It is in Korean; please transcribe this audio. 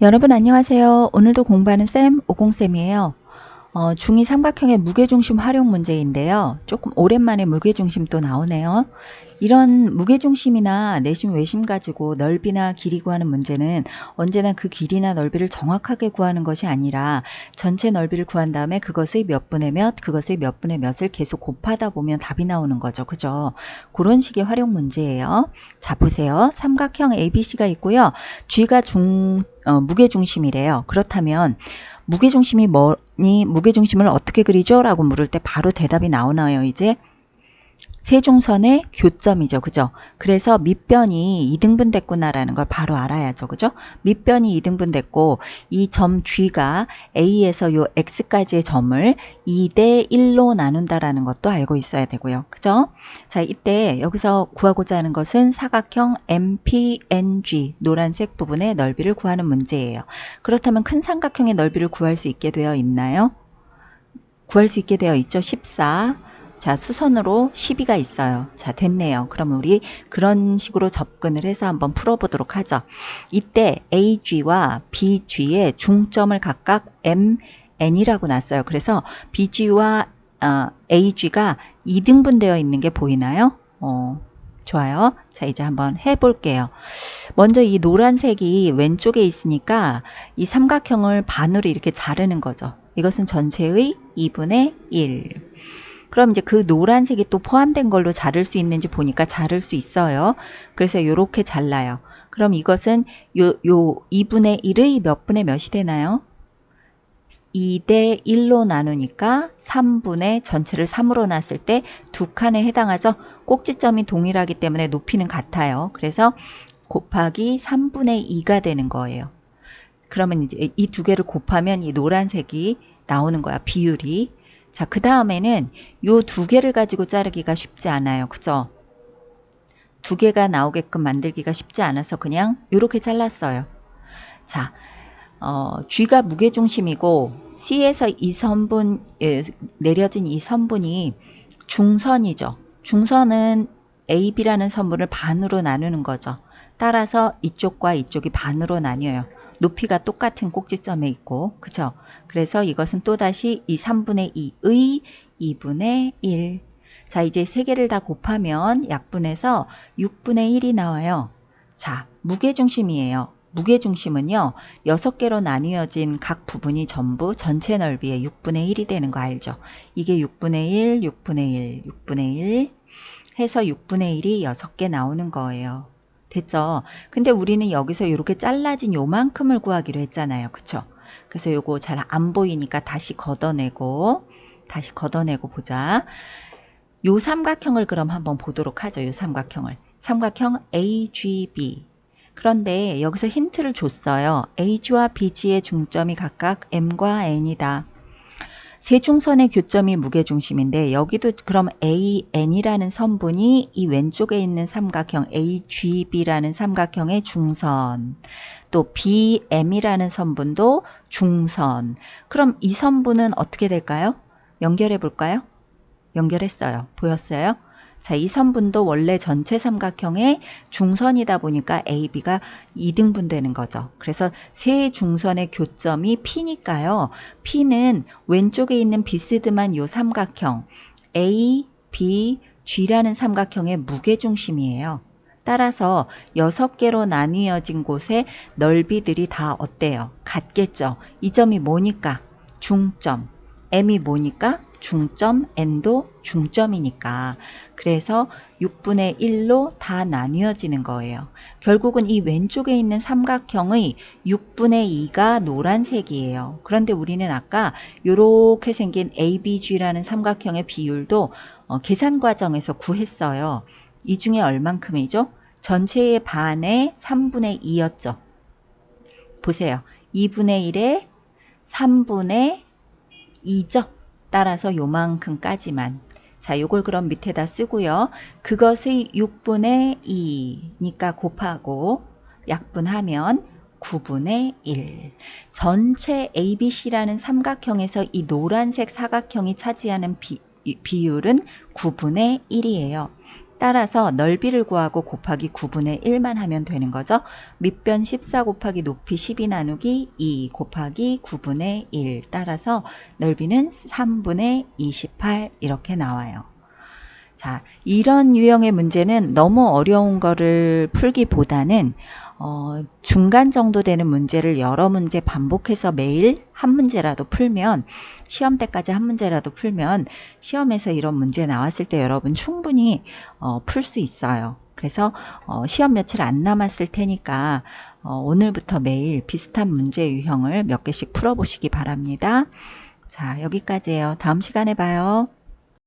여러분 안녕하세요. 오늘도 공부하는 쌤 오공쌤이에요. 어, 중2 삼각형의 무게중심 활용 문제인데요. 조금 오랜만에 무게중심 또 나오네요. 이런 무게중심이나 내심 외심 가지고 넓이나 길이 구하는 문제는 언제나 그 길이나 넓이를 정확하게 구하는 것이 아니라 전체 넓이를 구한 다음에 그것의 몇 분의 몇, 그것의 몇 분의 몇을 계속 곱하다 보면 답이 나오는 거죠. 그죠? 그런 식의 활용 문제예요. 자, 보세요. 삼각형 ABC가 있고요. G가 중, 어, 무게중심이래요. 그렇다면 무게중심이 뭐니? 무게중심을 어떻게 그리죠? 라고 물을 때 바로 대답이 나오나요, 이제? 세중선의 교점이죠. 그죠? 그래서 밑변이 2등분 됐구나라는 걸 바로 알아야죠. 그죠? 밑변이 2등분 됐고 이 점 G가 A에서 요 X까지의 점을 2대 1로 나눈다라는 것도 알고 있어야 되고요. 그죠? 자, 이때 여기서 구하고자 하는 것은 사각형 MPNG 노란색 부분의 넓이를 구하는 문제예요. 그렇다면 큰 삼각형의 넓이를 구할 수 있게 되어 있나요? 구할 수 있게 되어 있죠. 14. 자, 수선으로 12가 있어요. 자, 됐네요. 그러면 우리 그런 식으로 접근을 해서 한번 풀어보도록 하죠. 이때 AG와 BG의 중점을 각각 MN이라고 놨어요. 그래서 BG와 어, AG가 2등분 되어 있는 게 보이나요? 어, 좋아요. 자, 이제 한번 해볼게요. 먼저 이 노란색이 왼쪽에 있으니까 이 삼각형을 반으로 이렇게 자르는 거죠. 이것은 전체의 2분의 1. 그럼 이제 그 노란색이 또 포함된 걸로 자를 수 있는지 보니까 자를 수 있어요. 그래서 이렇게 잘라요. 그럼 이것은 요, 요 2분의 1의 몇 분의 몇이 되나요? 2대 1로 나누니까 3분의 전체를 3으로 놨을 때 두 칸에 해당하죠. 꼭지점이 동일하기 때문에 높이는 같아요. 그래서 곱하기 3분의 2가 되는 거예요. 그러면 이제 이 두 개를 곱하면 이 노란색이 나오는 거야. 비율이. 자, 그 다음에는 요 두 개를 가지고 자르기가 쉽지 않아요. 그죠? 두 개가 나오게끔 만들기가 쉽지 않아서 그냥 이렇게 잘랐어요. 자, 어, G가 무게중심이고 C에서 이 선분, 예, 내려진 이 선분이 중선이죠. 중선은 AB라는 선분을 반으로 나누는 거죠. 따라서 이쪽과 이쪽이 반으로 나뉘어요. 높이가 똑같은 꼭지점에 있고 그죠? 그래서 이것은 또다시 이 3분의 2의 2분의 1. 자 이제 세 개를 다 곱하면 약분해서 6분의 1이 나와요. 자 무게중심이에요. 무게중심은요 6개로 나뉘어진 각 부분이 전부 전체 넓이의 6분의 1이 되는 거 알죠? 이게 6분의 1, 6분의 1, 6분의 1 해서 6분의 1이 6개 나오는 거예요. 됐죠? 근데 우리는 여기서 이렇게 잘라진 요만큼을 구하기로 했잖아요. 그쵸? 그래서 요거 잘 안 보이니까 다시 걷어내고 다시 걷어내고 보자. 요 삼각형을 그럼 한번 보도록 하죠. 요 삼각형을. 삼각형 AGB. 그런데 여기서 힌트를 줬어요. A와 BG의 중점이 각각 M과 N이다. 세중선의 교점이 무게중심인데 여기도 그럼 AN이라는 선분이 이 왼쪽에 있는 삼각형 AGB라는 삼각형의 중선 또 BM이라는 선분도 중선 그럼 이 선분은 어떻게 될까요? 연결해 볼까요? 연결했어요. 보였어요? 자, 이 선분도 원래 전체 삼각형의 중선이다 보니까 AB가 2등분 되는 거죠. 그래서 세 중선의 교점이 P니까요. P는 왼쪽에 있는 비스듬한 요 삼각형 A, B, G라는 삼각형의 무게중심이에요. 따라서 6개로 나뉘어진 곳의 넓이들이 다 어때요? 같겠죠? 이 점이 뭐니까? 중점. M이 뭐니까? 중점, n도 중점이니까. 그래서 6분의 1로 다 나뉘어지는 거예요. 결국은 이 왼쪽에 있는 삼각형의 6분의 2가 노란색이에요. 그런데 우리는 아까 이렇게 생긴 ABG라는 삼각형의 비율도 어, 계산 과정에서 구했어요. 이 중에 얼만큼이죠? 전체의 반의 3분의 2였죠. 보세요. 2분의 1에 3분의 2죠. 따라서 요만큼까지만 자 요걸 그럼 밑에다 쓰고요. 그것의 6분의 2니까 곱하고 약분하면 9분의 1. 전체 ABC라는 삼각형에서 이 노란색 사각형이 차지하는 비, 비율은 9분의 1이에요. 따라서 넓이를 구하고 곱하기 9분의 1만 하면 되는 거죠. 밑변 14 곱하기 높이 12 나누기 2 곱하기 9분의 1 따라서 넓이는 3분의 28 이렇게 나와요. 자, 이런 유형의 문제는 너무 어려운 거를 풀기보다는 어, 중간 정도 되는 문제를 여러 문제 반복해서 매일 한 문제라도 풀면 시험 때까지 한 문제라도 풀면 시험에서 이런 문제 나왔을 때 여러분 충분히 어, 풀 수 있어요. 그래서 어, 시험 며칠 안 남았을 테니까 어, 오늘부터 매일 비슷한 문제 유형을 몇 개씩 풀어보시기 바랍니다. 자, 여기까지예요. 다음 시간에 봐요.